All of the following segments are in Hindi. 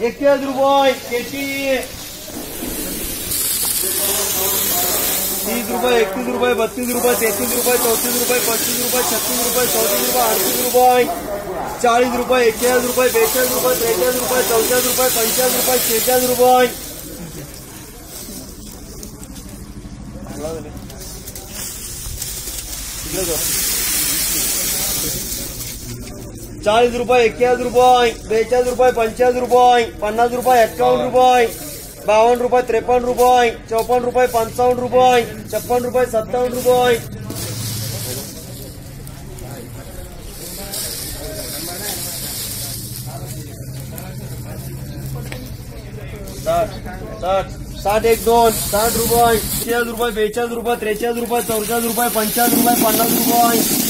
तीस रुपये एकतीस रुपये, बत्तीस रुपये तेहतीस रुपये, चौतीस रुपये पस्तीस रुपये, छत्तीस रुपये, चौतीस रुपये, अडतीस रुपये चाळीस रुपये एक्केचाळीस रुपये बेचाळीस रुपये त्रेचाळीस रुपये चौचाळीस रुपये पंचाळीस रुपये शेहेचाळीस रुपये। चाळीस रुपये एक्केचाळीस रुपये बेचाळीस रुपये पंचाळीस रुपये पन्नास रुपये एक्कावन्न रुपये बावन्न रुपये त्रेपन्न रुपये चौपन्न रुपये पंचावन्न रुपये छप्पन रुपये सत्तावन्न रुपये। साठ साठ साठ एक दोन साठ रुपये रुपये बेचाळीस रुपये त्रेचाळीस रुपये चौचाळीस रुपये पंचाळीस रुपये पन्नास रुपये।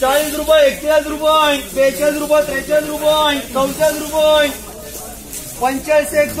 चाळीस रुपये एकचाळीस रुपये बेचाळीस रुपये त्रेचाळीस रुपये चौचाळीस रुपये पंचाळीस एक